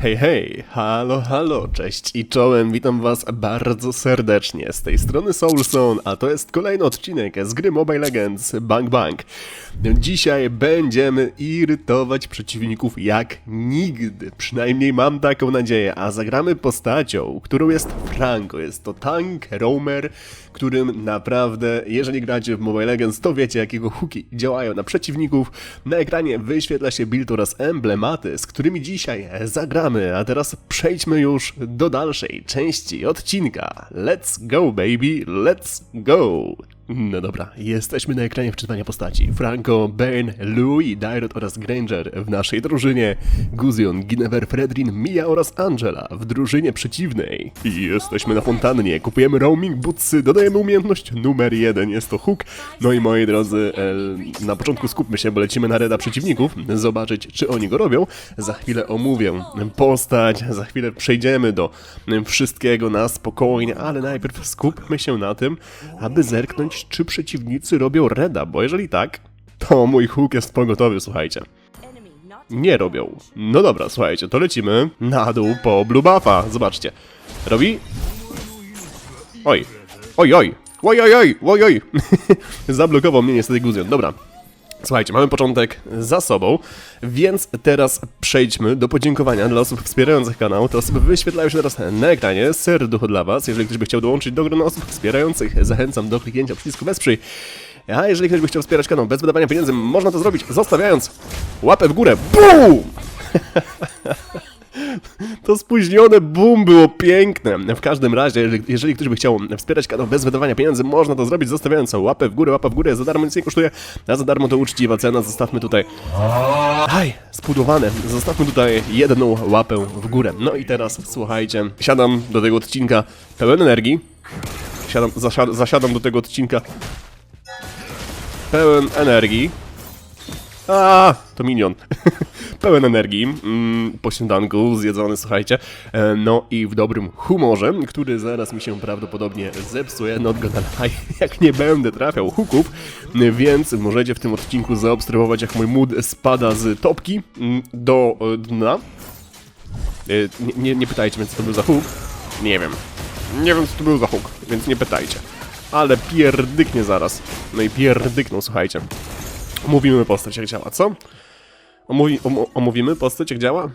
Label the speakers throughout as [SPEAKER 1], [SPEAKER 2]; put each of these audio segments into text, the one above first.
[SPEAKER 1] Hej, hej, halo, halo, cześć i czołem, witam was bardzo serdecznie. Z tej strony Soulson, a to jest kolejny odcinek z gry Mobile Legends Bang Bang. Dzisiaj będziemy irytować przeciwników jak nigdy, przynajmniej mam taką nadzieję, a zagramy postacią, którą jest Franco. Jest to tank, roamer, którym naprawdę, jeżeli gracie w Mobile Legends, to wiecie jakiego huki działają na przeciwników. Na ekranie wyświetla się build oraz emblematy, z którymi dzisiaj zagramy, a teraz przejdźmy już do dalszej części odcinka. Let's go baby, let's go! No dobra, jesteśmy na ekranie wczytania postaci. Franco, Bane, Louis, Dyrot oraz Granger w naszej drużynie. Guzion, Ginever, Fredrin, Mia oraz Angela w drużynie przeciwnej. Jesteśmy na fontannie, kupujemy roaming bootsy, dodajemy umiejętność numer jeden, jest to hook. No i moi drodzy, e, na początku skupmy się, bo lecimy na reda przeciwników, zobaczyć czy oni go robią. Za chwilę omówię postać, za chwilę przejdziemy do wszystkiego na spokojnie, ale najpierw skupmy się na tym, aby zerknąć, czy przeciwnicy robią reda, bo jeżeli tak, to mój hook jest pogotowy, słuchajcie. Nie robią. No dobra, słuchajcie, to lecimy na dół po blue buffa. Zobaczcie. Robi? Oj. Oj, oj. Oj, oj, oj, oj, oj. Zablokował mnie niestety Guzion. Dobra. Słuchajcie, mamy początek za sobą, więc teraz przejdźmy do podziękowania dla osób wspierających kanał. Te osoby wyświetlają się teraz na ekranie. Serducho dla Was. Jeżeli ktoś by chciał dołączyć do grona osób wspierających, zachęcam do kliknięcia przycisku wesprzyj. A jeżeli ktoś by chciał wspierać kanał bez wydawania pieniędzy, można to zrobić zostawiając łapę w górę. BUM! To spóźnione boom było piękne. W każdym razie, jeżeli, ktoś by chciał wspierać kanał bez wydawania pieniędzy, można to zrobić zostawiając łapę w górę, łapę w górę za darmo nic nie kosztuje, a za darmo to uczciwa cena. Zostawmy tutaj... Aj, spudłowane. Zostawmy tutaj jedną łapę w górę. No i teraz, słuchajcie, siadam do tego odcinka pełen energii. Siadam, zasiad, zasiadam do tego odcinka pełen energii. A, to minion. Pełen energii, mm, po śniadanku, zjedzony, słuchajcie. E, no i w dobrym humorze, który zaraz mi się prawdopodobnie zepsuje. Not gonna lie, jak nie będę trafiał huków, więc możecie w tym odcinku zaobserwować, jak mój mood spada z topki mm, do e, dna. E, nie, nie, nie pytajcie mnie, co to był za huk. Nie wiem. Nie wiem, co to był za huk, więc nie pytajcie. Ale pierdyknie zaraz. No i pierdykną, słuchajcie. Omówimy postać, jak działa, co? Omówi, om, omówimy postać, jak działa?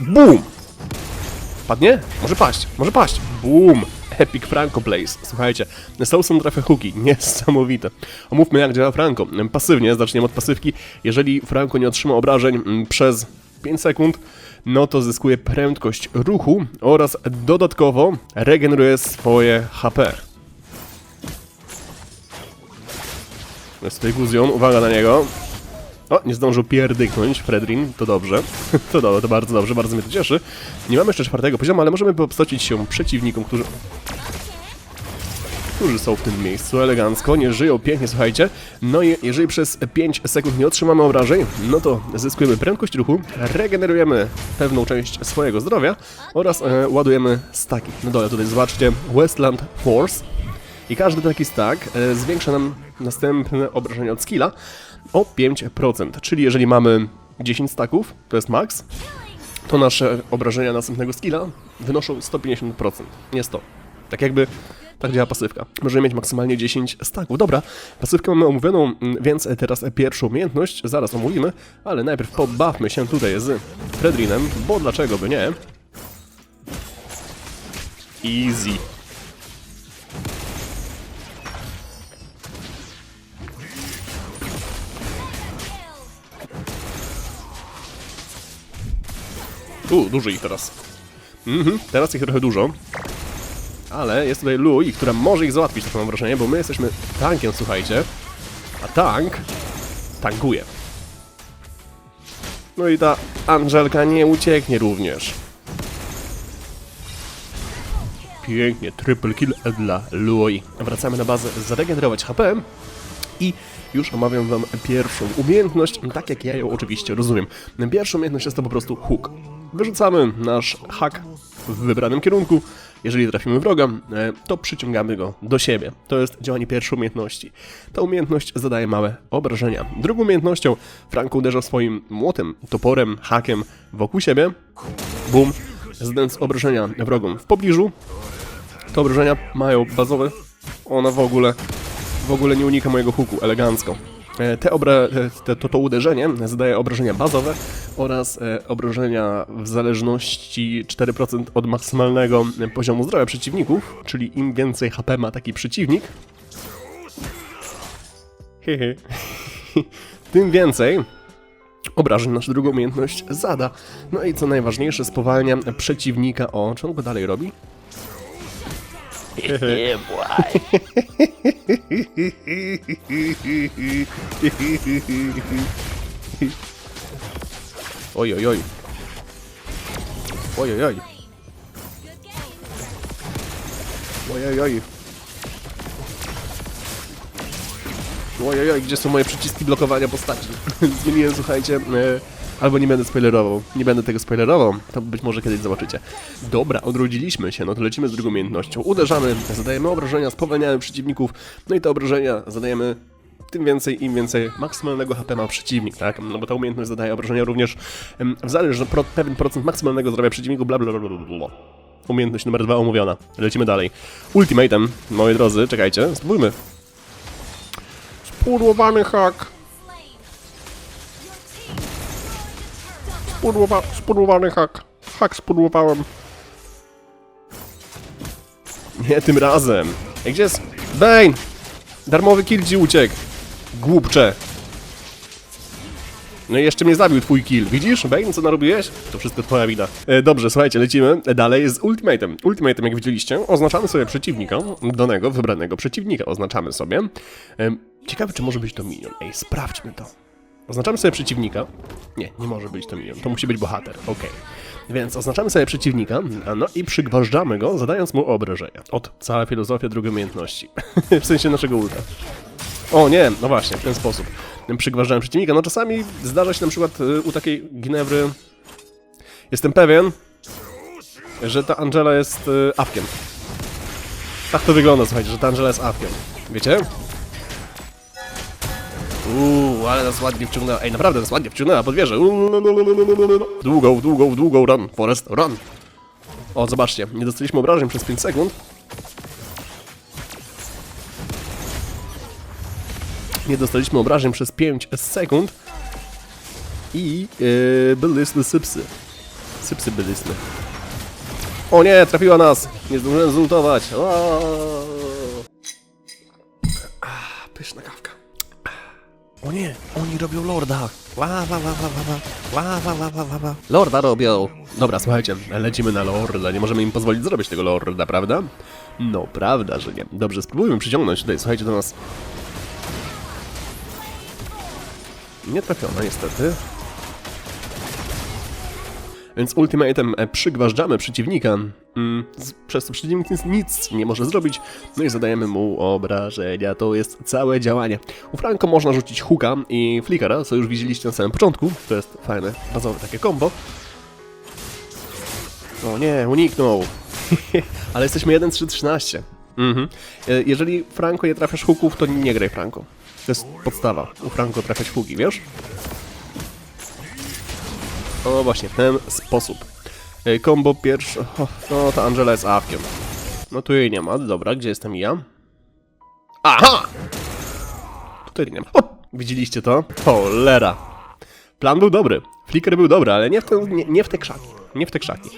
[SPEAKER 1] BUM! Padnie? Może paść, może paść. BUM! Epic Franco Place. Słuchajcie, są trafia hooki, niesamowite. Omówmy jak działa Franco. Pasywnie, zaczniemy od pasywki. Jeżeli Franco nie otrzyma obrażeń mm, przez 5 sekund, no to zyskuje prędkość ruchu oraz dodatkowo regeneruje swoje HP. Tutaj Guzion, uwaga na niego. O, nie zdążył pierdyknąć Fredrin, to dobrze. to dobrze, to bardzo dobrze, bardzo mnie to cieszy. Nie mamy jeszcze czwartego poziomu, ale możemy popstocić się przeciwnikom, którzy... Którzy są w tym miejscu elegancko, nie żyją pięknie, słuchajcie. No i jeżeli przez 5 sekund nie otrzymamy obrażeń, no to zyskujemy prędkość ruchu, regenerujemy pewną część swojego zdrowia oraz e, ładujemy staki. No dole tutaj zobaczcie, Westland Force. I każdy taki stack e, zwiększa nam następne obrażenia od skilla o 5%. Czyli jeżeli mamy 10 stacków, to jest max, to nasze obrażenia następnego skilla wynoszą 150%, nie 100. Tak jakby tak działa pasywka. Możemy mieć maksymalnie 10 stacków. Dobra, pasywkę mamy omówioną, więc teraz pierwszą umiejętność zaraz omówimy, ale najpierw pobawmy się tutaj z Fredrinem, bo dlaczego by nie? Easy. Tu, dużo ich teraz. Mhm, teraz ich trochę dużo. Ale jest tutaj Louis, która może ich załatwić, tak mam wrażenie, bo my jesteśmy tankiem, słuchajcie. A tank tankuje. No i ta Angelka nie ucieknie również. Pięknie, triple kill dla Louis. Wracamy na bazę zaregenerować HP i już omawiam wam pierwszą umiejętność, tak jak ja ją oczywiście rozumiem. Pierwsza umiejętność jest to po prostu hook. Wyrzucamy nasz hak w wybranym kierunku Jeżeli trafimy wroga, e, to przyciągamy go do siebie. To jest działanie pierwszej umiejętności. Ta umiejętność zadaje małe obrażenia. Drugą umiejętnością Frank uderza swoim młotem, toporem, hakiem wokół siebie. Bum. Zadając obrażenia wrogom w pobliżu. Te obrażenia mają bazowe. Ona w ogóle w ogóle nie unika mojego huku, elegancko. E, Te obra te, to, to uderzenie zadaje obrażenia bazowe oraz e, obrażenia w zależności 4% od maksymalnego poziomu zdrowia przeciwników, czyli im więcej HP ma taki przeciwnik, tym więcej obrażeń nasza druga umiejętność zada. No i co najważniejsze, spowalnia przeciwnika. O, czy on go dalej robi? Oj, oj, oj. Oj, oj, oj. Oj, oj, oj. Oj, oj, oj, gdzie są moje przyciski blokowania postaci? Zmieniłem, słuchajcie, e, albo nie będę spoilerował. Nie będę tego spoilerował, to być może kiedyś zobaczycie. Dobra, odrodziliśmy się, no to lecimy z drugą umiejętnością. Uderzamy, zadajemy obrażenia, spowalniamy przeciwników, no i te obrażenia zadajemy tym więcej, im więcej maksymalnego HP ma przeciwnik, tak? No bo ta umiejętność zadaje obrażenia również em, w zależności pro, pewien procent maksymalnego zdrowia przeciwniku, bla bla bla bla bla. Umiejętność numer dwa omówiona. Lecimy dalej. Ultimatem, moi drodzy, czekajcie, spróbujmy. Spudłowany hak. Spudłowa spudłowany hak. Hak spudłowałem. Nie tym razem. Ej, gdzie jest... Bane! Darmowy kill ci uciekł. Głupcze. No i jeszcze mnie zabił twój kill. Widzisz, Bane, co narobiłeś? To wszystko twoja wina. E, dobrze, słuchajcie, lecimy dalej z ultimatem. Ultimatem, jak widzieliście, oznaczamy sobie przeciwnika, danego, wybranego przeciwnika oznaczamy sobie. E, ciekawe, czy może być to minion. Ej, sprawdźmy to. Oznaczamy sobie przeciwnika. Nie, nie może być to minion. To musi być bohater. Okej. Więc oznaczamy sobie przeciwnika, no i przygważdżamy go, zadając mu obrażenia. Od cała filozofia drugiej umiejętności. w sensie naszego ulta. O nie, no właśnie, w ten sposób. Przygważdżałem przeciwnika. No czasami zdarza się na przykład y, u takiej Ginewry... Jestem pewien, że ta Angela jest y, awkiem. Tak to wygląda, słuchajcie, że ta Angela jest awkiem. Wiecie? Uuu, ale nas ładnie wciągnęła. Ej, naprawdę nas ładnie wciągnęła pod wieżę. Długą, długą, długą, run, Forest, run. O, zobaczcie, nie dostaliśmy obrażeń przez 5 sekund. Nie dostaliśmy obrażeń przez 5 sekund. I yy, byliśmy sypsy. Sypsy byliśmy. O nie, trafiła nas! Nie zdążyłem zultować. Pyszna kawka. O nie, oni robią lorda. Ła, ła, ła, ła, ła, ła. Lorda robią. Dobra, słuchajcie, lecimy na lorda. Nie możemy im pozwolić zrobić tego lorda, prawda? No, prawda, że nie. Dobrze, spróbujmy przyciągnąć tutaj, słuchajcie, do nas. Nie trafiona, niestety. Więc ultimatem e, przygważdżamy przeciwnika, mm, przez co przeciwnik nic, nic nie może zrobić, no i zadajemy mu obrażenia. To jest całe działanie. U Franco można rzucić hooka i flickera, co już widzieliście na samym początku. To jest fajne, bazowe takie combo. O nie, uniknął. Ale jesteśmy 1-3-13. Mhm. E, Jeżeli Franco nie trafiasz hooków, to nie graj Franco. To jest podstawa. U Franco trafiać hooki, wiesz? O, właśnie, w ten sposób. E, Combo pierwsze... No, ta Angela jest awkiem. No tu jej nie ma. Dobra, gdzie jestem ja? Aha! Tutaj nie ma. O! Widzieliście to? Cholera. Plan był dobry. Flicker był dobry, ale nie w, te, nie, nie w te krzaki. Nie w te krzaki.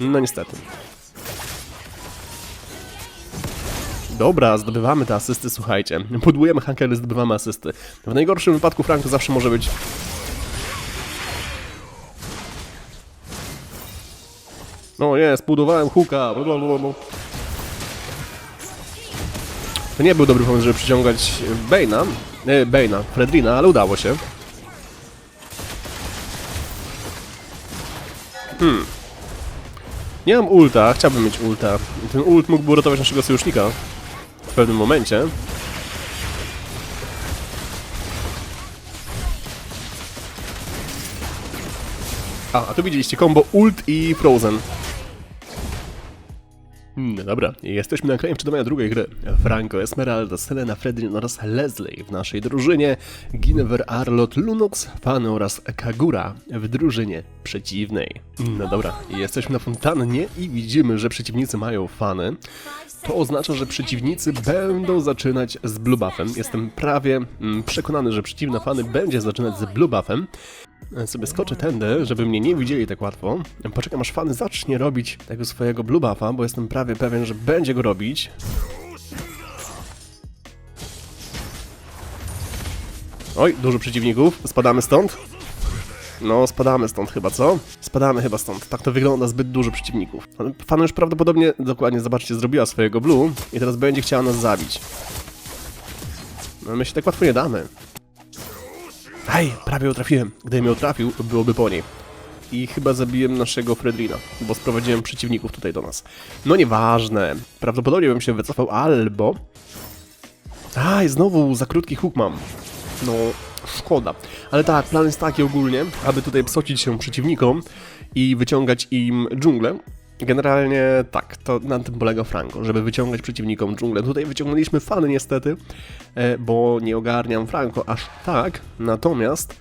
[SPEAKER 1] No niestety. Dobra, zdobywamy te asysty, słuchajcie. Budujemy hankery, zdobywamy asysty. W najgorszym wypadku Franco zawsze może być No zbudowałem hooka. blablabla. To nie był dobry pomysł, żeby przyciągać. Nie, Bane'a, Fredrina, ale udało się. Hmm. Nie mam ulta, chciałbym mieć ulta. Ten ult mógłby uratować naszego sojusznika w pewnym momencie. A, a tu widzieliście combo ult i Frozen. No dobra, jesteśmy na kraju wczytywania drugiej gry. Franco, Esmeralda, Selena, Fredrin oraz Leslie w naszej drużynie, Ginever, Arlot, Lunox, Fan oraz Kagura w drużynie przeciwnej. No dobra, jesteśmy na fontannie i widzimy, że przeciwnicy mają fany. To oznacza, że przeciwnicy będą zaczynać z blue buffem. Jestem prawie mm, przekonany, że przeciwna fany będzie zaczynać z blue buffem. E, Sobie skoczę tędy, żeby mnie nie widzieli tak łatwo. Poczekam aż fany zacznie robić tego swojego blue buffa, bo jestem prawie pewien, że będzie go robić. Oj, dużo przeciwników. Spadamy stąd. No, spadamy stąd chyba, co? Spadamy chyba stąd. Tak to wygląda, zbyt dużo przeciwników. Fan już prawdopodobnie, dokładnie, zobaczcie, zrobiła swojego blue i teraz będzie chciała nas zabić. No, my się tak łatwo nie damy. Aj, prawie ją trafiłem. Gdybym ją trafił, byłoby po niej. I chyba zabiłem naszego Fredrina, bo sprowadziłem przeciwników tutaj do nas. No nieważne. Prawdopodobnie bym się wycofał, albo... Aj, znowu za krótki huk mam. No, szkoda. Ale tak, plan jest taki ogólnie, aby tutaj psocić się przeciwnikom i wyciągać im dżunglę. Generalnie tak, to na tym polega Franco, żeby wyciągać przeciwnikom dżunglę. Tutaj wyciągnęliśmy fany niestety, e, bo nie ogarniam Franco aż tak. Natomiast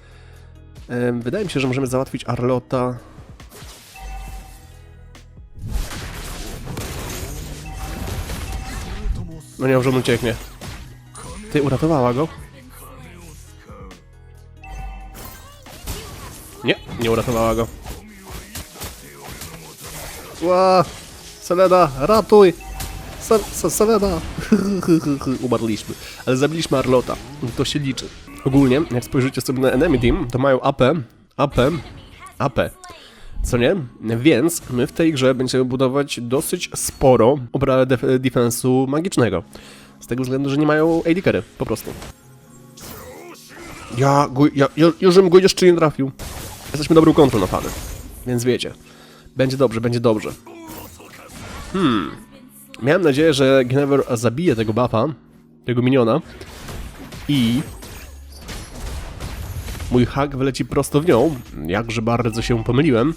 [SPEAKER 1] e, wydaje mi się, że możemy załatwić Arlota. No nie, że on ucieknie. Ty, uratowała go? Nie, nie uratowała go. Ła! Selena, ratuj! Se, se, Selena! Umarliśmy. Ale zabiliśmy Arlota. To się liczy. Ogólnie, jak spojrzycie sobie na Enemy Team, to mają AP, AP, AP. Co nie? Więc my w tej grze będziemy budować dosyć sporo obra def- defensu magicznego. Z tego względu, że nie mają AD po prostu. Ja, go, ja, ja, żebym go jeszcze nie trafił. Jesteśmy dobrą kontrą na fany, więc wiecie. Będzie dobrze, będzie dobrze. Hmm. Miałem nadzieję, że Genever zabije tego buffa, tego miniona i mój hak wyleci prosto w nią. Jakże bardzo się pomyliłem.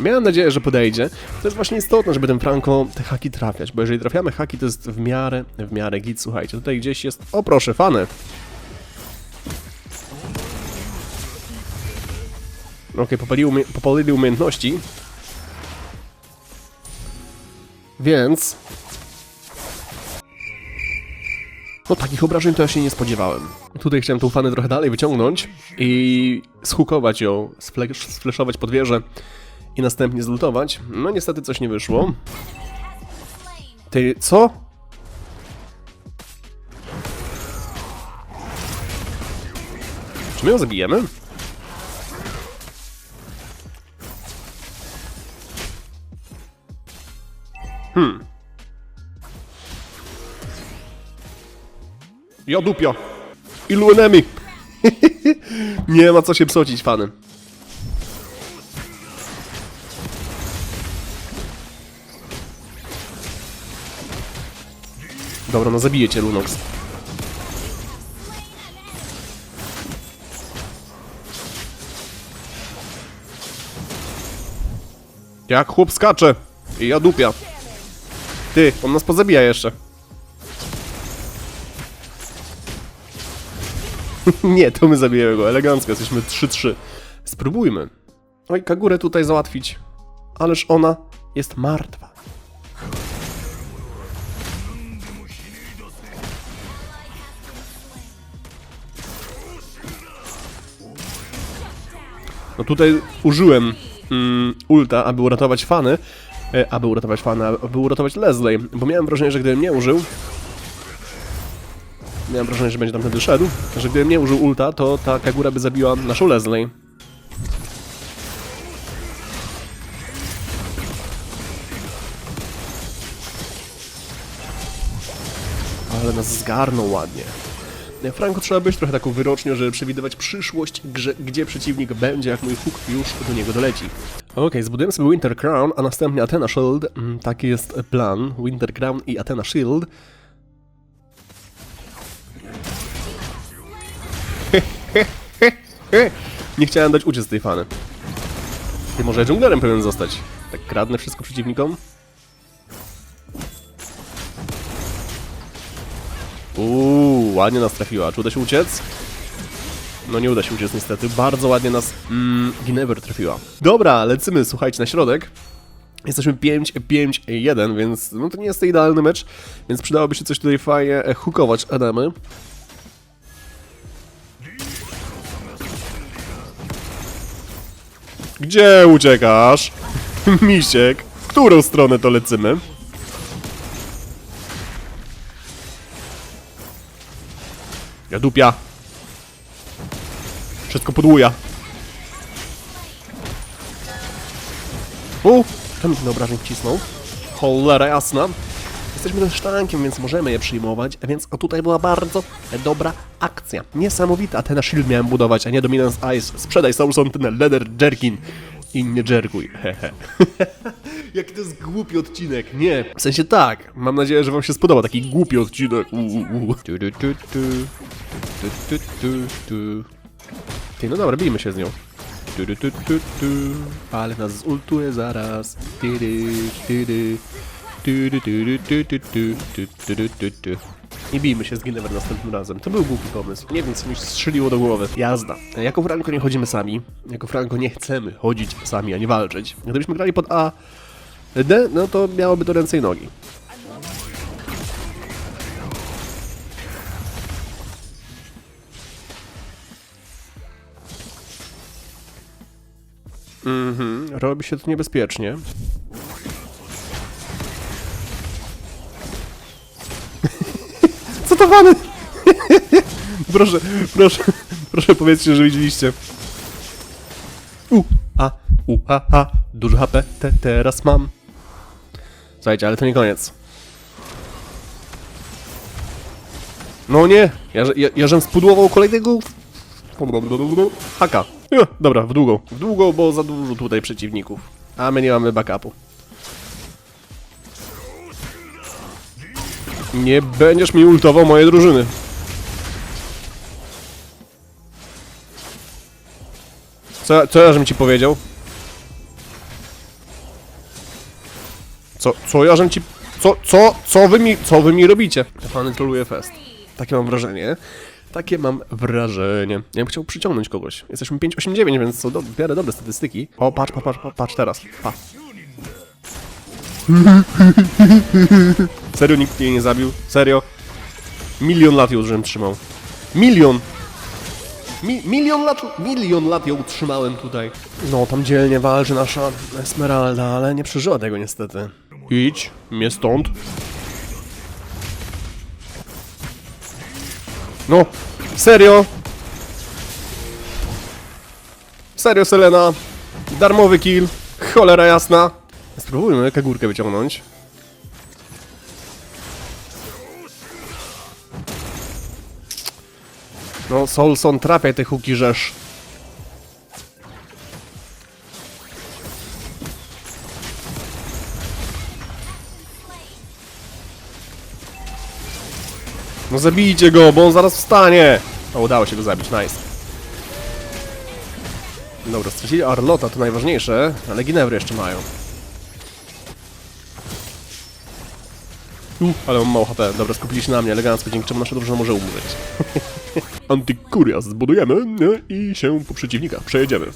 [SPEAKER 1] Miałem nadzieję, że podejdzie. To jest właśnie istotne, żeby ten Franco te haki trafiać, bo jeżeli trafiamy haki, to jest w miarę, w miarę git. Słuchajcie, tutaj gdzieś jest... O proszę, fany! Okej, popaliły, umie- popalili umiejętności. Więc... No takich obrażeń to ja się nie spodziewałem. Tutaj chciałem tą fanę trochę dalej wyciągnąć i shukować ją, sfle- sfleszować pod wieżę i następnie zlutować. No niestety coś nie wyszło. Ty, co? Czy my ją zabijemy? Ja dupia. Ilu enemy? Nie ma co się psocić, fany. Dobra, no zabiję cię, Lunox. Jak chłop skacze. I ja dupia. Ty, on nas pozabija jeszcze. Nie, to my zabijemy go. Elegancko, jesteśmy 3-3. Spróbujmy. Oj, Kagurę tutaj załatwić. Ależ ona jest martwa. No tutaj użyłem mm, ulta, aby uratować fany, e, aby uratować fana, aby uratować Leslie, bo miałem wrażenie, że gdybym nie użył, miałem wrażenie, że będzie tamtędy szedł, że gdybym nie użył ulta, to ta Kagura by zabiła naszą Leslie. Ale nas zgarnął ładnie. Franco trzeba być trochę taką wyrocznią, żeby przewidywać przyszłość, grze, gdzie przeciwnik będzie, jak mój huk już do niego doleci. Okej, zbudujemy sobie Winter Crown, a następnie Athena Shield. Mm, Taki jest plan. Winter Crown i Athena Shield. Nie chciałem dać uciec tej fany. Ty może dżunglerem powinien zostać. Tak kradnę wszystko przeciwnikom. Uuu, ładnie nas trafiła. Czy uda się uciec? No nie uda się uciec niestety. Bardzo ładnie nas mm, Ginever trafiła. Dobra, lecimy, słuchajcie, na środek. Jesteśmy 5-5-1, więc no to nie jest to idealny mecz, więc przydałoby się coś tutaj fajnie e, hookować Adamy. Gdzie uciekasz? Misiek, w którą stronę to lecimy? Ja dupia. Wszystko podłuja. U, tam mi obrażeń wcisnął. Cholera jasna. Jesteśmy też sztankiem, więc możemy je przyjmować, więc o tutaj była bardzo dobra akcja. Niesamowita. Ten shield miałem budować, a nie Dominance Ice. Sprzedaj Soulson ten leather jerkin i nie jerkuj. Hehe. Jaki to jest głupi odcinek. Nie. W sensie tak. Mam nadzieję, że wam się spodoba taki głupi odcinek. Ty, no dobra, bijmy się z nią. Ale nas zultuje zaraz. Tyry, tyry. Nie bijmy się z Gilliver następnym razem. To był głupi pomysł. Nie wiem, co mi strzeliło do głowy. Jazda. Jako Franco nie chodzimy sami. Jako Franco nie chcemy chodzić sami, a nie walczyć. Gdybyśmy grali pod A, D, no to miałoby to ręce i nogi. Mhm, robi się to niebezpiecznie. Proszę, proszę, proszę powiedzcie, że widzieliście. U, a, u, ha, ha, dużo HP te, teraz mam. Słuchajcie, ale to nie koniec. No nie, ja, ja, ja żem spudłował kolejnego haka. Ja, dobra, w długo. W długo, bo za dużo tutaj przeciwników. A my nie mamy backupu. Nie będziesz mi ultował mojej drużyny. Co, co ja żem ci powiedział? Co, co ja żem ci... Co, co, co wy mi, co wy mi robicie? Fany troluje fest. Takie mam wrażenie. Takie mam wrażenie. Ja bym chciał przyciągnąć kogoś. Jesteśmy 5-8-9, więc są do, w miarę dobre statystyki. O, patrz, patrz, patrz, patrz teraz. Pa. Serio nikt jej nie zabił? Serio? Milion lat ją żem trzymał. Milion! Mi, milion lat, milion lat ją utrzymałem tutaj. No, tam dzielnie walczy nasza Esmeralda, ale nie przeżyła tego niestety. Idź, mnie stąd. No, serio? Serio, Selena? Darmowy kill? Cholera jasna. Spróbujmy kagurkę wyciągnąć. No, Solson, trafiaj te huki rzesz. No zabijcie go, bo on zaraz wstanie! O, udało się go zabić, nice. Dobra, stracili Arlota, to najważniejsze, ale Ginevry jeszcze mają. Uh, ale mam mało HP. Dobra, skupili się na mnie elegancko, dzięki czemu nasza drużyna może umrzeć. Antykurias zbudujemy nie? i się po przeciwnikach przejedziemy.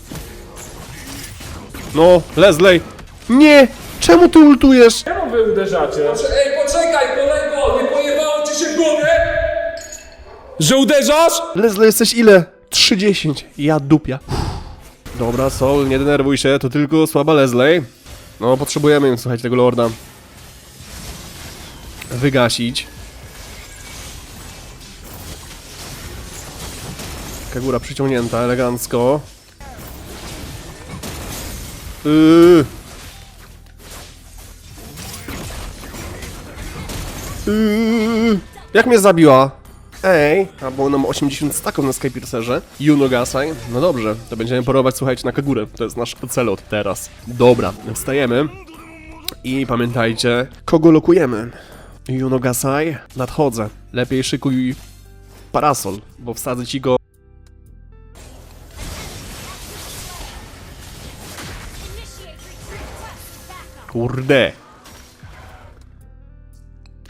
[SPEAKER 1] No, Leslie! Nie! Czemu ty ultujesz?
[SPEAKER 2] Czemu wy uderzacie?
[SPEAKER 3] Ej, poczekaj, kolego! Nie pojebało ci się w głowie?
[SPEAKER 2] Że uderzasz?
[SPEAKER 1] Leslie, jesteś ile? 30. Ja dupia. Dobra, Sol, nie denerwuj się, to tylko słaba Leslie. No, potrzebujemy, słuchajcie, tego lorda. Wygasić. Kagura przyciągnięta, elegancko. Yy. Yy. Jak mnie zabiła? Ej, a bo ona ma 80 staków na Skypiercerze. Juno Gasai. No dobrze, to będziemy porować, słuchajcie, na Kagurę. To jest nasz celot teraz. Dobra, wstajemy. I pamiętajcie, kogo lokujemy? Juno Gasai, nadchodzę. Lepiej szykuj parasol, bo wsadzę ci go Kurde.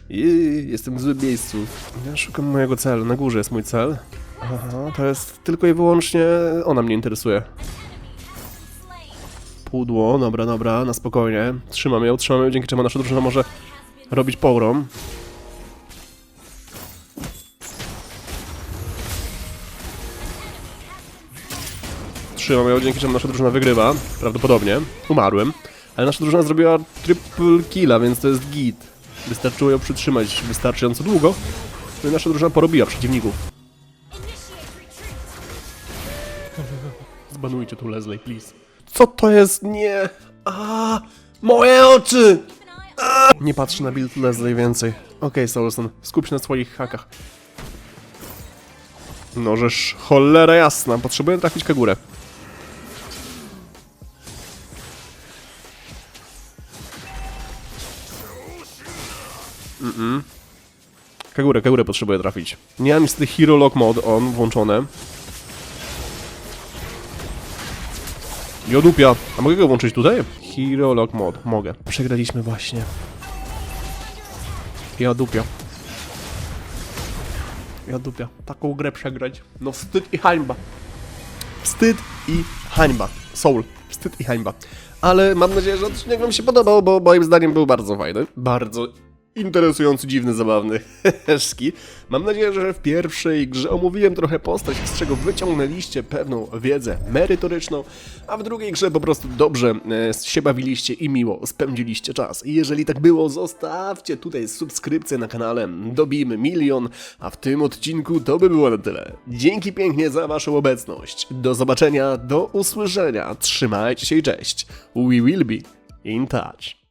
[SPEAKER 1] Jej, jestem w złym miejscu. Ja szukam mojego celu. Na górze jest mój cel. Aha, to jest tylko i wyłącznie ona mnie interesuje. Pudło, dobra, dobra, na spokojnie. Trzymam ją, trzymam ją, dzięki czemu nasza drużyna może robić pogrom. Trzymam ją, dzięki czemu nasza drużyna wygrywa. Prawdopodobnie. Umarłem. Ale nasza drużyna zrobiła triple killa, więc to jest git. Wystarczyło ją przytrzymać wystarczająco długo. No i nasza drużyna porobiła przeciwników. Zbanujcie tu Leslie, please. Co to jest? Nie! A, moje oczy! Nie patrz na build Leslie więcej. Okej, Soulson, skup się na swoich hakach. No żeż, cholera jasna, potrzebuję trafić Kagurę. Kagurę, Kagurę potrzebuję trafić. Nie mam niestety Hero Lock Mod on włączone. Jodupia. A mogę go włączyć tutaj? Hero Lock Mod. Mogę. Przegraliśmy właśnie. Jodupia. Jodupia. Taką grę przegrać. No wstyd i hańba. Wstyd i hańba. Soul. Wstyd i hańba. Ale mam nadzieję, że odcinek wam się podobał, bo moim zdaniem był bardzo fajny. Bardzo interesujący, dziwny, zabawny. Heszki. Mam nadzieję, że w pierwszej grze omówiłem trochę postać, z czego wyciągnęliście pewną wiedzę merytoryczną, a w drugiej grze po prostu dobrze e, się bawiliście i miło spędziliście czas. I jeżeli tak było, zostawcie tutaj subskrypcję na kanale, dobijmy milion, a w tym odcinku to by było na tyle. Dzięki pięknie za waszą obecność. Do zobaczenia, do usłyszenia. Trzymajcie się i cześć. We will be in touch.